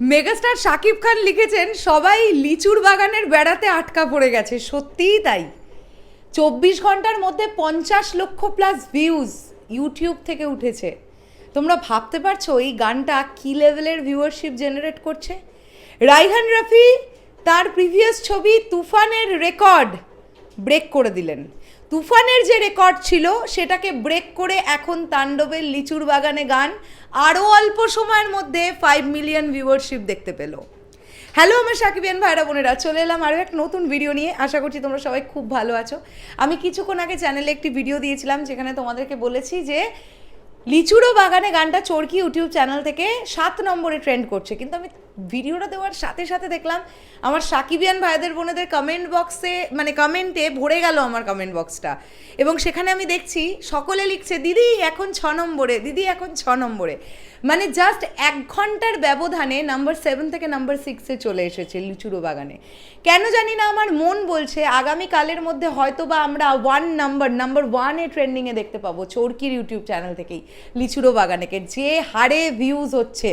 Megastar Shakib খান লিখেছেন, সবাই লিচুর বাগানের বেড়াতে আটকা পড়ে গেছে, সত্যিই তাই। চব্বিশ ঘণ্টার মধ্যে পঞ্চাশ লক্ষ প্লাস ভিউজ ইউটিউব থেকে উঠেছে। তোমরা ভাবতে পারছ এই গানটা কী লেভেলের ভিউয়ারশিপ জেনারেট করছে? রাইহান রফি, তার প্রিভিয়াস ছবি তুফানের রেকর্ড ব্রেক করে দিলেন। তুফানের যে রেকর্ড ছিল, সেটাকে ব্রেক করে এখন তাণ্ডবের লিচুর বাগানে গান, আরও অল্প সময়ের মধ্যে ফাইভ মিলিয়ন ভিউয়ারশিপ দেখতে পেল। হ্যালো আমার সাকিবিয়ান ভাইরা বোনেরা, চলে এলাম আরও এক নতুন ভিডিও নিয়ে। আশা করছি তোমরা সবাই খুব ভালো আছো। আমি কিছুক্ষণ আগে চ্যানেলে একটি ভিডিও দিয়েছিলাম, যেখানে তোমাদেরকে বলেছি যে লিচুরো বাগানে গানটা চরকি ইউটিউব চ্যানেল থেকে সাত নম্বরে ট্রেন্ড করছে। কিন্তু আমি ভিডিওটা দেওয়ার সাথে সাথে দেখলাম, আমার সাকিবিয়ান ভাইদের বোনেদের কমেন্ট বক্সে মানে কমেন্টে ভরে গেল আমার কমেন্ট বক্সটা এবং সেখানে আমি দেখছি, সকলে লিখছে, দিদি এখন ছ নম্বরে, দিদি এখন ছ নম্বরে। মানে জাস্ট এক ঘণ্টার ব্যবধানে নাম্বার সেভেন থেকে নাম্বার সিক্সে চলে এসেছে লিচুরো বাগানে। কেন জানি না আমার মন বলছে, আগামীকালের মধ্যে হয়তো বা আমরা ওয়ান নাম্বার নাম্বার ওয়ানে ট্রেন্ডিংয়ে দেখতে পাবো চরকির ইউটিউব চ্যানেল থেকেই। লিচুরো বাগানেকে। যে হারে ভিউজ হচ্ছে,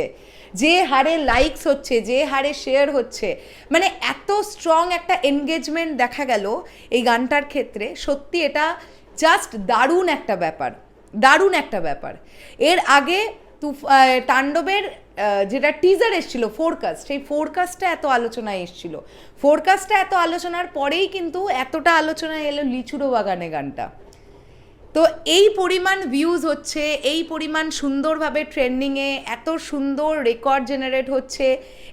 যে হারে লাইকস হচ্ছে, যে হারে শেয়ার হচ্ছে মানে এত স্ট্রং একটা এনগেজমেন্ট দেখা গেল এই গানটার ক্ষেত্রে। সত্যি এটা জাস্ট দারুণ একটা ব্যাপার, দারুণ একটা ব্যাপার। এর আগে তুফ তাণ্ডবের যেটা টিজার এসেছিল ফোরকাস্ট সেই ফোরকাস্টটা এত আলোচনায় এসেছিল। ফোরকাস্টটা এত আলোচনার পরেই কিন্তু এতটা আলোচনায় এলো লিচুরো বাগানে গানটা। তো এই পরিমাণ ভিউজ হচ্ছে, এই পরিমাণ সুন্দরভাবে ট্রেন্ডিংয়ে এত সুন্দর রেকর্ড জেনারেট হচ্ছে,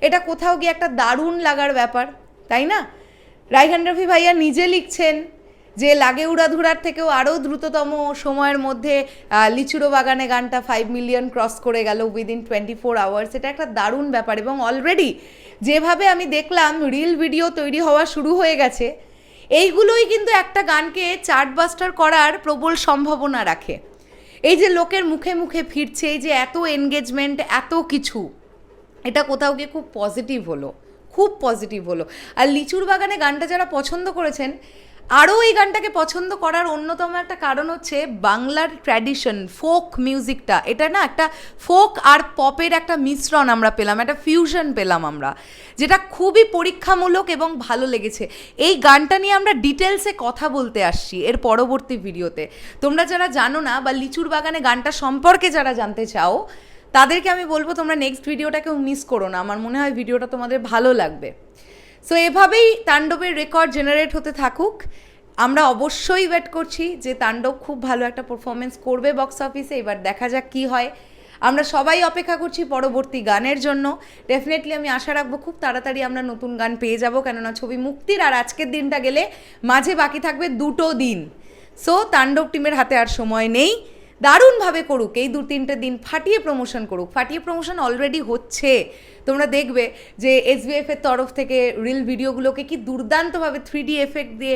এটা কোথাও গিয়ে একটা দারুণ লাগার ব্যাপার, তাই না? রাইহান রফি ভাইয়া নিজে লিখছেন যে, লাগে উড়াধুরার থেকেও আরও দ্রুততম সময়ের মধ্যে লিচুরো বাগানে গানটা ফাইভ মিলিয়ন ক্রস করে গেল উইদিন টোয়েন্টি ফোর আওয়ার্স এটা একটা দারুণ ব্যাপার এবং অলরেডি যেভাবে আমি দেখলাম রিল ভিডিও তৈরি হওয়া শুরু হয়ে গেছে এইগুলোই কিন্তু একটা গানকে চার্টবাস্টার করার প্রবল সম্ভাবনা রাখে। এই যে লোকের মুখে মুখে ফিরছে, এই যে এত এনগেজমেন্ট এত কিছু, এটা কোথাও গিয়ে খুব পজিটিভ হলো, খুব পজিটিভ হলো। আর লিচুর বাগানে গানটা যারা পছন্দ করেছেন আরও এই গানটাকে পছন্দ করার অন্যতম একটা কারণ হচ্ছে বাংলার ট্র্যাডিশন ফোক মিউজিকটা এটা না একটা ফোক আর পপের একটা মিশ্রণ আমরা পেলাম, একটা ফিউশন পেলাম আমরা, যেটা খুবই পরীক্ষামূলক এবং ভালো লেগেছে। এই গানটা নিয়ে আমরা ডিটেলসে কথা বলতে আসছি এর পরবর্তী ভিডিওতে। তোমরা যারা জানো না বা লিচুর বাগানে গানটা সম্পর্কে যারা জানতে চাও, তাদেরকে আমি বলব তোমরা নেক্সট ভিডিওটাকেও মিস করো না। আমার মনে হয় ভিডিওটা তোমাদের ভালো লাগবে। সো এভাবেই তাণ্ডবের রেকর্ড জেনারেট হতে থাকুক। আমরা অবশ্যই ওয়েট করছি যে তাণ্ডব খুব ভালো একটা পারফরমেন্স করবে বক্স অফিসে এবার দেখা যাক কী হয়। আমরা সবাই অপেক্ষা করছি পরবর্তী গানের জন্য। ডেফিনেটলি আমি আশা রাখব খুব তাড়াতাড়ি আমরা নতুন গান পেয়ে যাব, কেননা ছবি মুক্তির আর আজকের দিনটা গেলে মাঝে বাকি থাকবে দুটো দিন। সো তাণ্ডব টিমের হাতে আর সময় নেই। দারুণভাবে করুক, এই দু তিনটে দিন ফাটিয়ে প্রমোশন করুক। ফাটিয়ে প্রমোশন অলরেডি হচ্ছে। তোমরা দেখবে যে এসবিএফ এর তরফ থেকে রিল ভিডিওগুলোকে কি দুর্দান্তভাবে থ্রি ডি এফেক্ট দিয়ে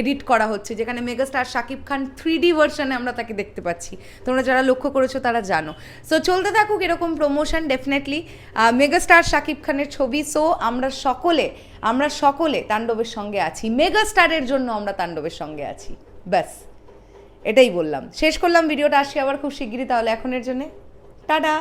এডিট করা হচ্ছে, যেখানে megastar Shakib Khan three D ভার্সনে আমরা তাকে দেখতে পাচ্ছি। তোমরা যারা লক্ষ্য করেছ তারা জানো। সো চলতে থাকুক এরকম প্রমোশন ডেফিনেটলি মেগাস্টার শাকিব খানের ছবি। সো আমরা সকলে আমরা সকলে তাণ্ডবের সঙ্গে আছি। মেগাস্টারের জন্য আমরা তাণ্ডবের সঙ্গে আছি। ব্যাস। এটাই বললাম। শেষ করলাম ভিডিওটা আসি আবার খুব শিগগিরই তাহলে এখনের জন্যে। টাটা!